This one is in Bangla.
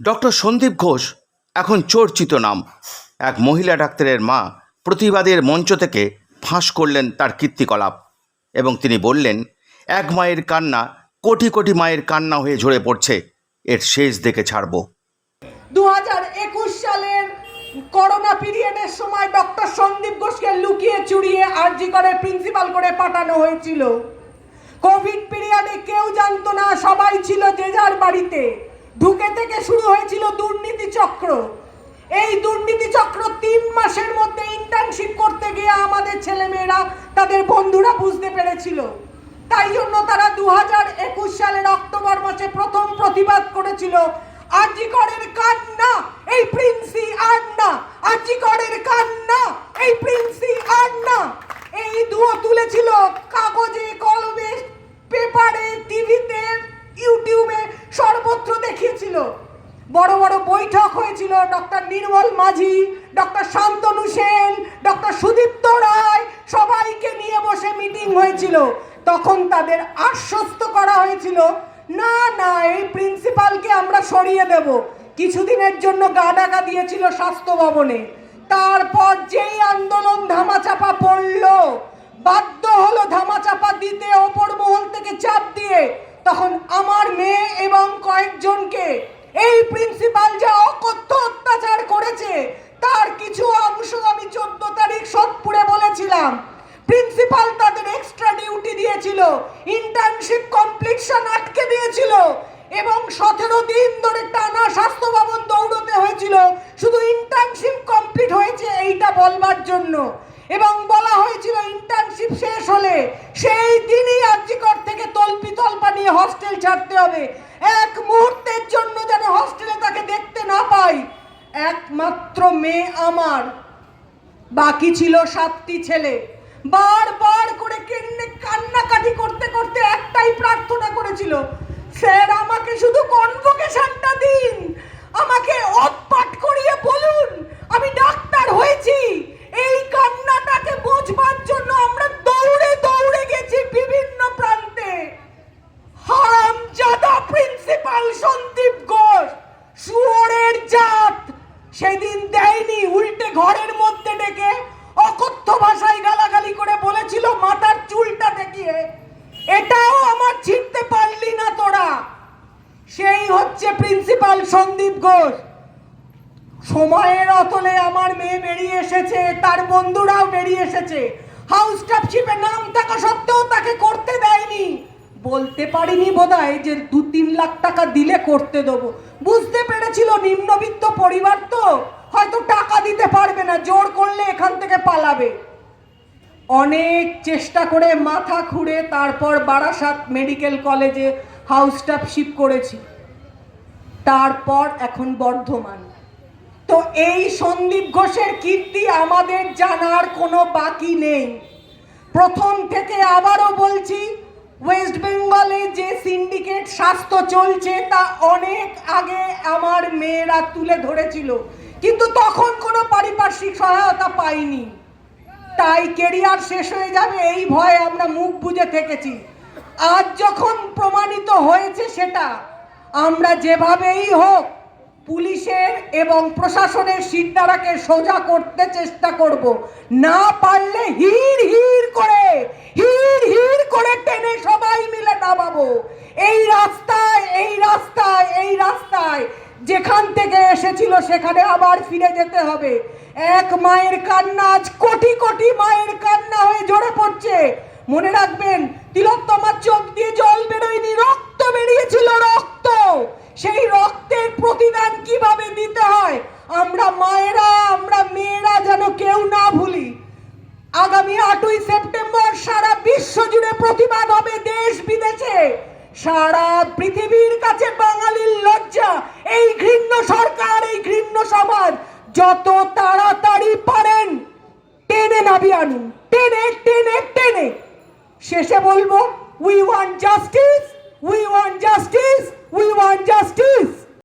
ডক্টর সন্দীপ ঘোষ, এখন চর্চিত নাম। এক মহিলা ডাক্তারের মা প্রতিবাদের মঞ্চ থেকে ফাঁস করলেন তার কীর্তিকলাপ এবং তিনি বললেন, এক মায়ের কান্না কোটি কোটি মায়ের কান্না হয়ে ঝরে পড়ছে, এর শেষ দেখে ছাড়ব। দু হাজার একুশ সালের করোনা পিরিয়ডের সময় ডক্টর সন্দীপ ঘোষকে লুকিয়ে চুরিয়ে আরজি করে প্রিন্সিপাল করে পাঠানো হয়েছিল। কোভিড পিরিয়ডে কেউ জানতো না, সবাই ছিল যে যার বাড়িতে। ঢুকে থেকে শুরু হয়েছিল দুর্নীতি চক্র। এই দুর্নীতি চক্র তিন মাসের মধ্যে ইন্টার্নশিপ করতে গিয়ে আমাদের ছেলেমেয়েরা, তাদের বন্ধুরা বুঝতে পেরেছিল। তাই জন্য তারা দু হাজার একুশ সালের অক্টোবর মাসে প্রথম প্রতিবাদ করেছিল, আজিকরের কান্না, এই প্রিন্সি আর আজিকরের কান্না, এই প্রিন্সি আর না এই দুয়ো তুলেছিল কাগজে, কলমে, পেপারে, টিভিতে ইউটিউবে সর্বত্র দেখিয়েছিল। বড় বড় বৈঠক হয়েছিল doctor Nirmal Majhi, doctor Shantanu Sen, doctor Sudipta Roy, সবাইকে নিয়ে বসে মিটিং হয়েছিল। তখন তাদের আশ্বস্ত করা হয়েছিল, না না, এই প্রিন্সিপালকে আমরা সরিয়ে দেব। কিছুদিনের জন্য গা ডাকা দিয়েছিল স্বাস্থ্য ভবনে। তারপর যেই আন্দোলন ধামাচাপা পড়ল, বাধ্য হলো ধামাচাপা দিতে ওপর মহল থেকে চাপ দিয়ে তখন আমার মেয়ে এবং কয়েকজনকে এই প্রিন্সিপাল যা অকথ্য অত্যাচার করেছে, তার কিছু অংশ আমি চোদ্দ তারিখ সোদপুরে বলেছিলাম। প্রিন্সিপাল তাদের এক্সট্রা ডিউটি দিয়েছিল ইন্টার্নশিপ কমপ্লিটশন আটকে দিয়েছিল এবং সতেরো দিন ধরে টানা স্বাস্থ্য ভবন দৌড়তে হয়েছিল। শুধু ইন্টার্নশিপ কমপ্লিট হয়েছে এইটা বলবার জন্য। এবং বলা হয়েছিল ইন্টার্নশিপ শেষ হলে সেই দিনই আর্যিকর থেকে তল্পি তল্পা নিয়ে হস্টেল ছাড়তে হবে। এক মুহূর্তের জন্য যেন হস্টেলে তাকে দেখতে না পাই। একমাত্র মেয়ে আমার। বাকি ছিল সাতটি ছেলে। বারবার করে কেন্নে কান্নাকাটি করতে করতে একটাই প্রার্থনা করেছিল, স্যার, আমাকে শুধু কনভোকেশনটা দিন। আমাকে অপাট সেদিন দেয়নি, উল্টে ঘরের মধ্যে ডেকে অকথ্য ভাষায় গালাগালি করে বলেছিল, মাথার চুলটা দেখিয়ে, এটাও আমার ছিঁড়তে পারলি না তোরা। সেই হচ্ছে প্রিন্সিপাল সন্দীপ ঘোষ। সময়ের অতলে আমার মেয়ে বেরিয়ে এসেছে, তার বন্ধুরাও বেরিয়ে এসেছে। হাউস টাপশিপে নাম থাকা সত্ত্বেও তাকে করতে দেয়নি। বলতে পারিনি বোধহয় যে দু তিন লাখ টাকা দিলে করতে দেবো। বুঝতে পেরেছিল নিম্নবিত্ত পরিবার তো? হয়তো টাকা দিতে পারবে না, জোর করলে এখান থেকে পালাবে। অনেক চেষ্টা করে মাথা খুঁড়ে তারপর বারাসাত মেডিকেল কলেজে হাউস টাপশিপ করেছি। তারপর এখন বর্ধমান। তো এই সন্দীপ ঘোষের কীর্তি আমাদের জানার কোনো বাকি নেই। প্রথম থেকে আবারও বলছি স্বাস্থ্য চলছে তা অনেক আগে আমার মেয়েরা তুলে ধরেছিল। কিন্তু তখন কোনো পারিপার্শ্বিক সহায়তা পাইনি। তাই কেরিয়ার শেষ হয়ে যাবে এই ভয়ে আমরা মুখ বুজে থেকেছি। আজ যখন প্রমাণিত হয়েছে সেটা, আমরা যেভাবেই হোক পুলিশের এবং প্রশাসনের সিদ্ধারাকে সোজা করতে চেষ্টা করব। না পারলে হির হির করে হির হির করে টেনে সবাই মিলে নামাবো এই রাস্তায় এই রাস্তায় এই রাস্তায় যেখান থেকে এসেছিল সেখানে আবার ফিরে যেতে হবে। এক মায়ের কান্না আজ কোটি কোটি মায়ের কান্না হয়ে ঝরে পড়ছে। মনে রাখবেন, তিলোত্তমার চোখ দিয়ে জল বেরোয়নি, রক্ত বেরিয়েছিল, রক্ত! সেই রক্তের প্রতিদান কীভাবে দিতে হয়? আমরা মায়েরা, আমরা মেয়েরা যেন কেউ না ভুলি। আগামী আটই সেপ্টেম্বর সারা বিশ্ব জুড়ে প্রতিবাদ হবে দেশ বিদেশে সারা পৃথিবীর কাছে বাঙালির এই ঘৃণ্য সরকার, এই ঘৃণ্য সমাজ, যত তাড়াতাড়ি পারেন, টেনে নাবি আনুন। টেনে টেনে টেনে। শেষে বলব we want justice we want justice we want justice